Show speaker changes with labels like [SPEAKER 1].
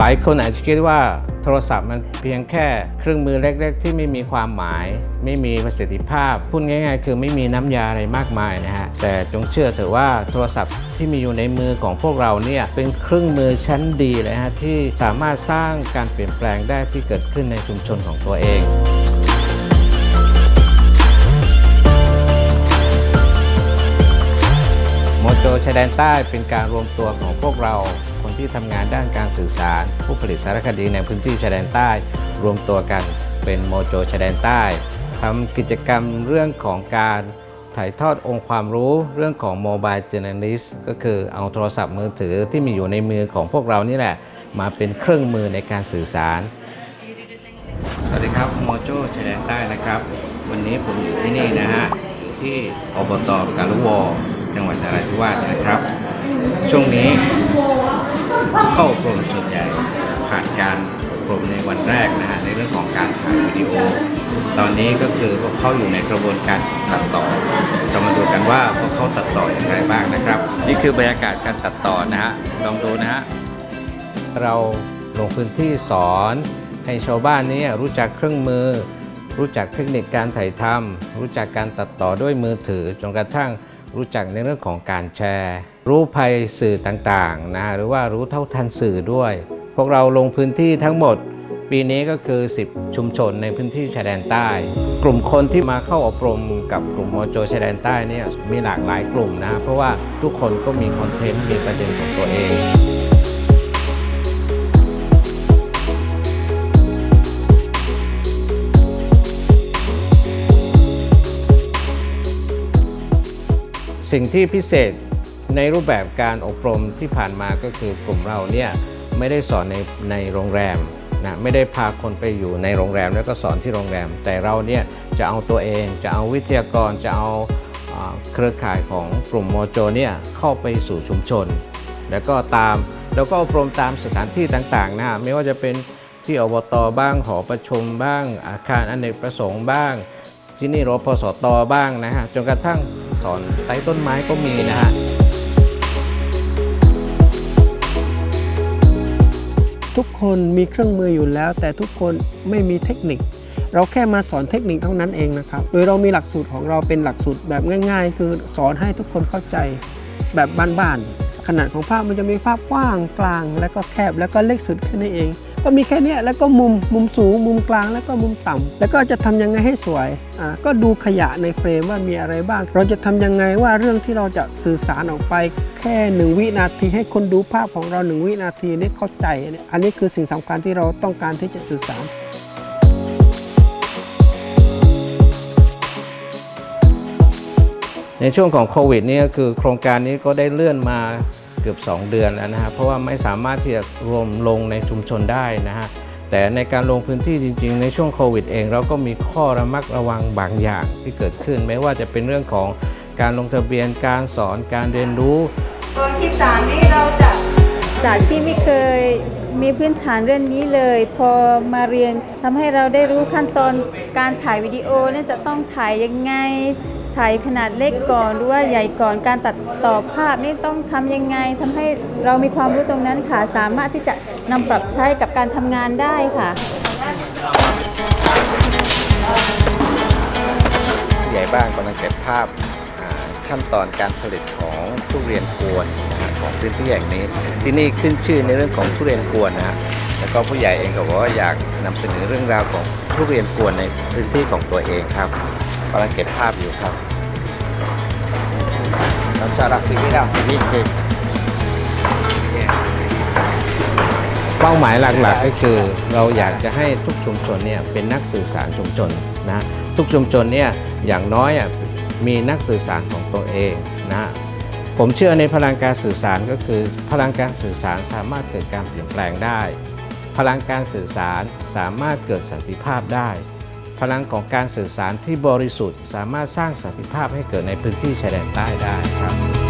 [SPEAKER 1] หลายคนอาจจะคิดว่าโทรศัพท์มันเพียงแค่เครื่องมือเล็กๆ ที่ไม่มีความหมาย ไม่มีประสิทธิภาพ พูดง่าย ๆ คือไม่มีน้ำยาอะไรมากมายนะฮะ แต่จงเชื่อเถอะว่าโทรศัพท์ที่มีอยู่ในมือของพวกเราเนี่ยเป็นเครื่องมือชั้นดีเลยฮะที่สามารถสร้างการเปลี่ยนแปลงได้ที่เกิดขึ้นในชุมชนของตัวเองโมโจชายแดนใต้เป็นการรวมตัวของพวกเรา ที่ทำงานด้านการสื่อสาร ผู้ผลิตสารคดีในพื้นที่ชายแดนใต้ รวมตัวกันเป็นโมโจชายแดนใต้ทำกิจกรรมเรื่องของการถ่ายทอดองค์ความรู้เรื่องของโมบายเจเนลิสก็คือเอาโทรศัพท์มือถือที่มีอยู่ในมือของพวกเรานี่แหละ มาเป็นเครื่องมือในการสื่อสาร สวัสดีครับโมโจชายแดนใต้นะครับ วันนี้ผมอยู่ที่นี่นะฮะ ที่อบตกาลุวอจังหวัดนราธิวาสนะครับ ช่วงนี้ เข้าอบรมส่วนใหญ่ผ่านการอบรมในวันแรกนะฮะในเรื่องของการถ่ายวิดีโอ ตอนนี้ก็คือพวกเขาอยู่ในกระบวนการตัดต่อเรามาดูกันว่าพวกเขาตัดต่ออย่างไรบ้างนะครับ นี่คือบรรยากาศการตัดต่อนะฮะลองดูนะฮะเราลงพื้นที่สอนให้ชาวบ้านนี้รู้จักเครื่องมือ รู้จักเทคนิคการถ่ายทำรู้จักการตัดต่อด้วยมือถือจนกระทั่ง รู้จักในเรื่องของการแชร์ รู้ภัยสื่อต่างๆนะหรือว่ารู้เท่าทันสื่อด้วย พวกเราลงพื้นที่ทั้งหมด ปีนี้ก็คือ 10 ชุมชนในพื้นที่ชายแดนใต้ กลุ่มคนที่มาเข้าอบรมกับกลุ่มโมโจชายแดนใต้เนี่ยมีหลากหลายกลุ่มนะเพราะว่าทุกคนก็มีคอนเทนต์มีประเด็นของตัวเอง สิ่งที่พิเศษในรูปแบบการอบรมที่ผ่านมาก็คือกลุ่มเราเนี่ยไม่ได้สอนในในโรงแรมนะไม่ได้พาคนไปอยู่ในโรงแรมแล้วก็สอนที่โรงแรม แต่เราเนี่ยจะเอาตัวเอง จะเอาวิทยากรจะเอาเครือข่ายของกลุ่มโมโจเนี่ยเข้าไปสู่ชุมชน แล้วก็ตามแล้วก็อบรมตามสถานที่ต่างๆนะไม่ว่าจะเป็นที่อบตบ้างหอประชุมบ้าง อาคารอเนกประสงค์บ้าง ที่นี่รพสตบ้างนะฮะจนกระทั่ง สอนไต้ต้นไม้ก็มีนะฮะ
[SPEAKER 2] ทุกคนมีเครื่องมืออยู่แล้ว แต่ทุกคนไม่มีเทคนิค เราแค่มาสอนเทคนิคเท่านั้นเองนะครับ โดยเรามีหลักสูตรของเราเป็นหลักสูตรแบบง่าย ๆ คือสอนให้ทุกคนเข้าใจแบบบ้านๆขนาดของภาพมันจะมีภาพกว้างกลาง แล้วก็แคบแล้วก็เล็กสุดแค่นี้เอง ก็มีแค่นี้แล้วก็มุมมุมสูง มุมกลางแล้วก็มุมต่ำแล้วก็จะทำยังไงให้สวยอ่าก็ดูขยะในเฟรมว่ามีอะไรบ้าง เราจะทำยังไงว่าเรื่องที่เราจะสื่อสารออกไปแค่หนึ่งวินาทีให้คนดูภาพของเราหนึ่งวินาทีนี่เข้าใจ อันนี้คือสิ่งสำคัญที่เราต้องการที่จะสื่อสาร
[SPEAKER 1] ในช่วงของโควิดนี่ก็คือโครงการนี้ก็ได้เลื่อนมา เกือบ 2 เดือนแล้วนะฮะเพราะว่าไม่สามารถที่จะรวมลงในชุมชนได้นะฮะแต่ในการลงพื้นที่จริง ๆ ในช่วงโควิดเองเราก็มีข้อระมัดระวังบางอย่างที่เกิดขึ้น ไม่ว่าจะเป็นเรื่องของการลงทะเบียนการสอนการเรียนรู้
[SPEAKER 3] ตอนที่สามนี้เราจะ จากที่ไม่เคยมีพื้นฐานเรื่องนี้เลย พอมาเรียนทำให้เราได้รู้ขั้นตอนการถ่ายวิดีโอเนี่ยจะต้องถ่ายยังไงถ่ายขนาดเล็กก่อนหรือว่าใหญ่ก่อนการตัดต่อภาพนี่ต้องทำยังไงทำให้เรามีความรู้ตรงนั้นค่ะสามารถที่จะนำปรับใช้กับการทำงานได้ค่ะ
[SPEAKER 1] ใหญ่บ้านกำลังเก็บภาพขั้นตอนการผลิตของทุเรียนกวน ของพื้นที่แห่งนี้ ที่นี่ขึ้นชื่อในเรื่องของทุเรียนกวนนะฮะแล้วก็ผู้ใหญ่เองก็บอกว่าอยากนำเสนอเรื่องราวของทุเรียนกวนในพื้นที่ของตัวเองครับกำลังเก็บภาพอยู่ครับเราจะรักสิ่งที่เราสิ่งที่เป้าหมายหลักๆก็คือเราอยากจะให้ทุกชุมชนเนี่ยเป็นนักสื่อสารชุมชนนะทุกชุมชนเนี่ยอย่างน้อยอะมีนักสื่อสารของตัวเองนะ ผมเชื่อในพลังการสื่อสารก็คือ พลังการสื่อสารสามารถเกิดการเปลี่ยนแปลงได้ พลังการสื่อสารสามารถเกิดสันติภาพได้ พลังของการสื่อสารที่บริสุทธิ์ สามารถสร้างสันติภาพให้เกิดในพื้นที่ชายแดนใต้ได้ครับ